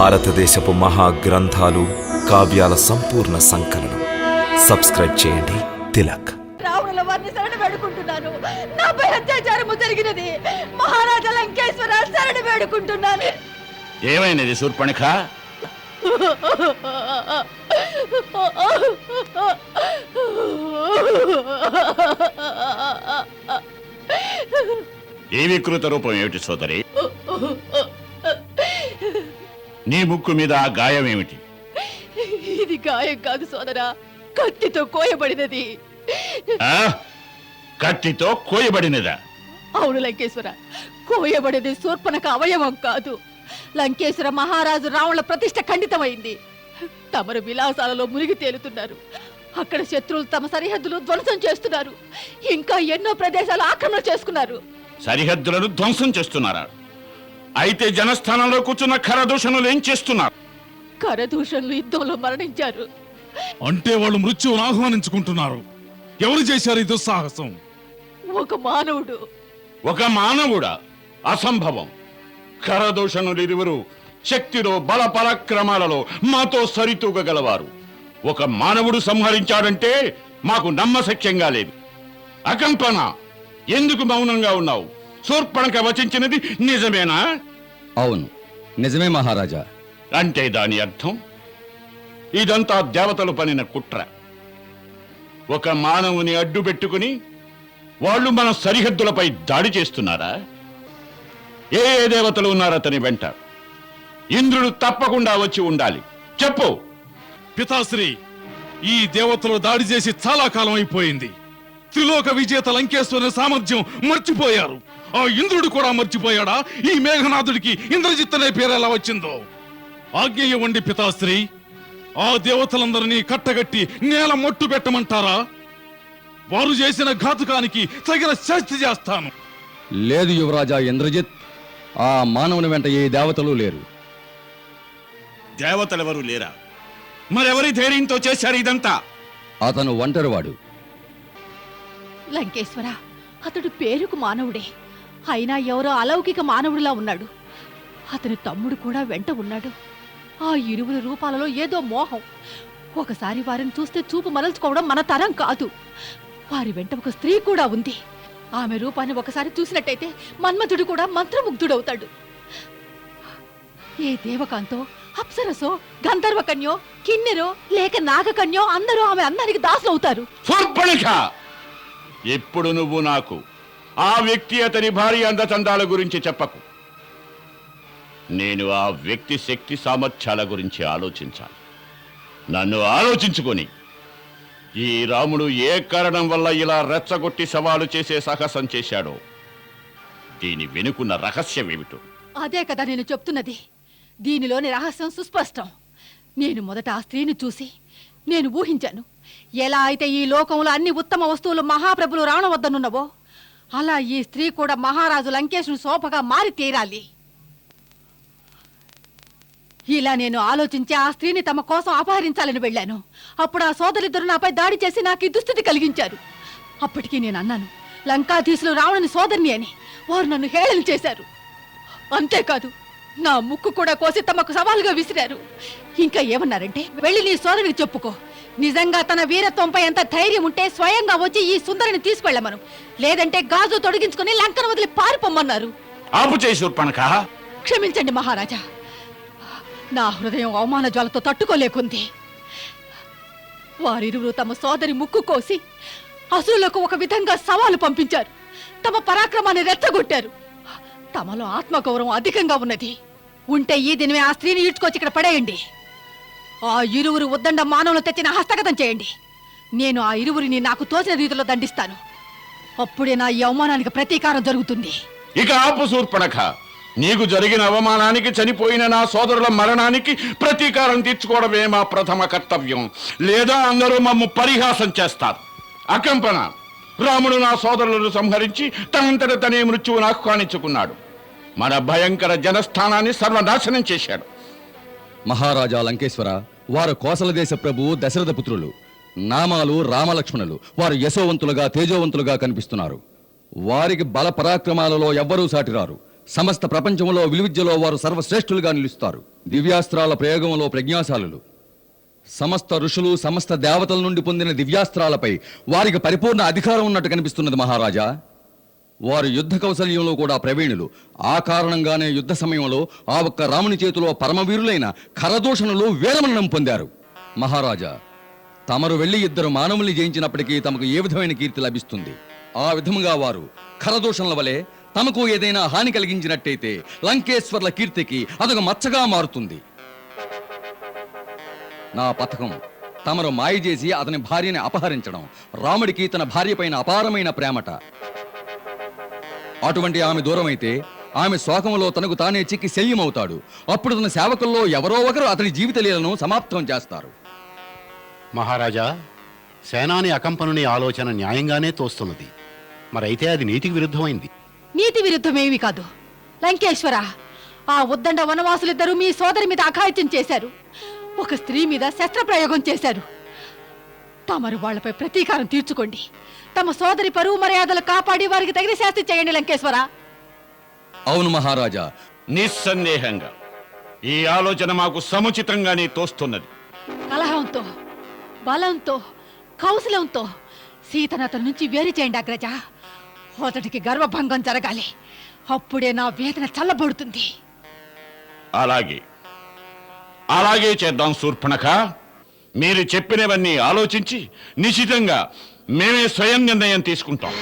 భారతదేశపు మహా గ్రంథాలు కావ్యాల సంపూర్ణ సంకలనం. సబ్స్క్రైబ్ చేయండి. తిలక్. రావణుల వారిని శరణ వేడుకుంటున్నాను నాపై అత్యాచారము జరిగినది. మహారాజా లంకేశ్వర శరణ వేడుకుంటున్నాను. ఏమైనది శూర్పణఖ? ఈ వికృత రూపం ఏమిటి సోదరి? నీ ముక్కు మీద ఆ గాయం ఏమిటి? ఇది గాయం కాదు సోదరా కత్తితో కోయబడినది. ఆ? కత్తితో కోయబడినదా? అవును లంకేశ్వర కోయబడినది శూర్పణక అవయవం కాదు. లంకేశ్వర మహారాజు రావణుల ప్రతిష్ట ఖండితమైంది. తమరు విలాసాలలో మునిగి తేలుతున్నారు. అక్కడ శత్రువులు తమ సరిహద్దులు ధ్వంసం చేస్తున్నారు. ఇంకా ఎన్నో ప్రదేశాలు ఆక్రమణ చేసుకున్నారు. సరిహద్దులను ధ్వంసం చేస్తున్నారా? అయితే జనస్థానంలో కూర్చున్న ఖరదూషణులు ఏం చేస్తున్నారు? కరదూషణలు యుద్ధంలో మరణించారు. అంటే వాళ్ళు మృత్యువును ఆహ్వానించుకుంటున్నారు. ఎవరు చేశారు ఈ దుస్సాహసం? ఒక మానవుడు. ఒక మానవుడా? అసంభవం. ఖరదూషణులు ఇరువురు శక్తిలో బల పరాక్రమాలలో మాతో సరితూగగలవారు. ఒక మానవుడు సంహరించాడంటే మాకు నమ్మశక్యంగా లేదు. అకంపన ఎందుకు మౌనంగా ఉన్నావు? శూర్పణక వచించినది నిజమేనా? అవును నిజమే మహారాజా. అంటే దాని అర్థం? ఇదంతా దేవతలు పనిన కుట్ర. ఒక మానవుని అడ్డు పెట్టుకుని వాళ్ళు మన సరిహద్దులపై దాడి చేస్తున్నారా? ఏ ఏ దేవతలు ఉన్నారు అతని వెంట. ఇంద్రుడు తప్పకుండా వచ్చి ఉండాలి. చెప్పు. పితాశ్రీ ఈ దేవతలు దాడి చేసి చాలా కాలం అయిపోయింది. త్రిలోక విజేత లంకేశ్వరుని సామర్థ్యం మర్చిపోయారు. ఆ ఇంద్రుడు కూడా మర్చిపోయాడా? ఈ మేఘనాథుడికి ఇంద్రజిత్ అనే పేరు ఎలా వచ్చిందో? ఆజ్ఞ ఇవ్వండి పితాశ్రీ ఆ దేవతలందరినీ కట్టగట్టి నేల మొట్టు పెట్టమంటారా? వారు చేసిన ఘాతుకానికి తగిన శాస్తి చేస్తాను. లేదు యువరాజా ఇంద్రజిత్ ఆ మానవుని వెంట ఏ దేవతలు లేరు. దేవతలెవరు లేరా? మరెవరి ధైర్యంతో చేశారు ఇదంతా? అతను ఒంటరివాడు. లంకేశ్వర అతడు పేరుకు మానవుడే. అయినా ఎవరో అలౌకిక మానవుడిలా ఉన్నాడు. అతని తమ్ముడు కూడా వెంట ఉన్నాడు. ఆ ఇరువుల రూపాలలో ఏదో మోహం. ఒకసారి వారిని చూస్తే చూపు మరల్చుకోవడం మన తరం కాదు. వారి వెంట ఒక స్త్రీ కూడా ఉంది. ఆమె రూపాన్ని ఒకసారి చూసినట్టయితే మన్మధుడు కూడా మంత్రముగ్ధుడవుతాడు. ఏ దేవకాంతో అప్సరసో గంధర్వకన్యో కిన్నెరో లేక నాగకన్యో అందరూ ఆమె అందానికి దాసులవుతారు. ఎప్పుడు నువ్వు నాకు ఆ వ్యక్తి అతని భార్య అందచందాల గురించి చెప్పకు. నేను ఆ వ్యక్తి శక్తి సామర్థ్యాల గురించి ఆలోచించాలి. నన్ను ఆలోచించుకొని. ఈ రాముడు ఏ కారణం వల్ల ఇలా రెచ్చగొట్టి సవాలు చేసే సాహసం చేశాడో దీని వెనుకున్న రహస్యం ఏమిటో అదే కదా నేను చెప్తున్నది. దీనిలోని రహస్యం సుస్పష్టం. నేను మొదట ఆ స్త్రీని చూసి నేను ఊహించాను. ఎలా అయితే ఈ లోకంలో అన్ని ఉత్తమ వస్తువులు మహాప్రభులు రావణ వద్దనున్నవో అలా ఈ స్త్రీ కూడా మహారాజు లంకేష్ను శోభగా మారి తీరాలి. ఇలా నేను ఆలోచించి ఆ స్త్రీని తమ కోసం అపహరించాలని వెళ్ళాను. అప్పుడు ఆ సోదరిద్దరు నాపై దాడి చేసి నాకు ఈ దుస్థితి కలిగించారు. అప్పటికి నేను అన్నాను లంకాధీశులు రావణని సోదరిని అని. వారు నన్ను హేళన చేశారు. అంతేకాదు నా ముక్కు కూడా కోసి తమకు సవాలుగా విసిరారు. ఇంకా ఏమన్నారంటే వెళ్ళి నీ సోదరికి చెప్పుకో. నిజంగా తన వీరత్వంపై ఎంత ధైర్యం ఉంటే స్వయంగా వచ్చి ఈ సుందరిని తీసుకెళ్ళమను. లేదంటే గాజు తొడిగించుకుని లంకను వదిలి ఆపు శూర్పణఖ. క్షమించండి మహారాజా. నా హృదయం అవమాన జ్వాలతో తట్టుకోలేకుంది. వారిరువురు తమ సోదరి ముక్కు కోసి అసురులకు ఒక విధంగా సవాలు పంపించారు. తమ పరాక్రమాన్ని రెచ్చగొట్టారు. తమలో ఆత్మగౌరవం అధికంగా ఉన్నది. ఉంటే ఈ దినమే ఆ స్త్రీని ఈడ్చుకొచ్చి ఇక్కడ పడేయండి. ఆ ఇరువురు ఉద్దండ మానవులు తెచ్చిన హస్తగతం చేయండి. నేను ఆ ఇరువురిని నాకు తోచిన రీతిలో దండిస్తాను. అప్పుడే నా ఈ అవమానానికి ప్రతీకారం జరుగుతుంది. ఇక ఆపు శూర్పణఖ. నీకు జరిగిన అవమానానికి చనిపోయిన నా సోదరుల మరణానికి ప్రతీకారం తీర్చుకోవడమే మా ప్రథమ కర్తవ్యం. లేదా అందరూ మమ్ము పరిహాసం చేస్తారు. అకంపన రాముడు నా సోదరులను సంహరించి తనంతట తనే మృత్యువును ఆహ్వానించుకున్నాడు మన భయంకర జనస్థానాన్ని సర్వనాశనం చేశాడు. మహారాజా లంకేశ్వర వారు కోసల దేశ ప్రభువు దశరథ పుత్రులు నామాలు రామలక్ష్మణులు వారు యశోవంతులుగా తేజోవంతులుగా కనిపిస్తున్నారు. వారికి బల పరాక్రమాలలో ఎవ్వరూ సాటిరారు. సమస్త ప్రపంచంలో విలువిద్యలో వారు సర్వశ్రేష్ఠులుగా నిలుస్తారు. దివ్యాస్త్రాల ప్రయోగంలో ప్రజ్ఞాశాలులు. సమస్త ఋషులు సమస్త దేవతల నుండి పొందిన దివ్యాస్త్రాలపై వారికి పరిపూర్ణ అధికారం ఉన్నట్టు కనిపిస్తున్నది మహారాజా. వారు యుద్ధ కౌశల్యంలో కూడా ప్రవీణులు. ఆ కారణంగానే యుద్ధ సమయంలో ఆ ఒక్క రాముని చేతిలో పరమవీరులైన ఖరదూషణులు వీరమరణం పొందారు. మహారాజా తమరు వెళ్ళి ఇద్దరు మానవుల్ని జయించినప్పటికీ తమకు ఏ విధమైన కీర్తి లభిస్తుంది? ఆ విధముగా వారు ఖరదూషణల వలె తమకు ఏదైనా హాని కలిగించినట్టయితే లంకేశ్వర్ల కీర్తికి అదొక మచ్చగా మారుతుంది. నా పథకం తమరు మాయ చేసి అతని భార్యని అపహరించడం రాముడికి తన భార్య పైన అపారమైన ప్రేమట. అటువంటి ఆమె దూరమైతే ఆమె శోకంలో తనకు తానే చిక్కి శల్యమవుతాడు. అప్పుడు తన సేవకుల్లో ఎవరో ఒకరు అతని జీవిత లీలను సమాప్తం చేస్తారు. మహారాజా సేనాని అకంపనుని ఆలోచన న్యాయంగానే తోస్తున్నది. మరైతే అది నీతికి విరుద్ధమైంది. నీతి విరుద్ధమేమీ కాదు. లంకేశ్వర ఆ ఉద్దండ వనవాసులిద్దరూ మీ సోదరి మీద అఘాయిత్యం చేశారు. ఒక స్త్రీ మీద శస్త్రప్రయోగం చేశారు. తమరు వాళ్ళపై ప్రతీకారం తీర్చుకోండి. తమ సోదరి పరువు మర్యాదలు కాపాడి వారికి తగిన శాస్తి చేయండి లంకేశ్వర. అవును మహారాజా. నిస్సందేహంగా. ఈ ఆలోచన మాకు సముచితంగానే తోస్తున్నది. కలహంతో బలంతో కౌశలంతో సీతను అతని నుంచి వేరు చేయండి అగ్రజ. అతడికి గర్వభంగం జరగాలి. అప్పుడే నా వేదన చల్లబడుతుంది. అలాగే. అలాగే చేద్దాం శూర్పణఖ. మీరు చెప్పినవన్నీ ఆలోచించి నిశ్చితంగా మేమే స్వయం నిర్ణయం తీసుకుంటాం.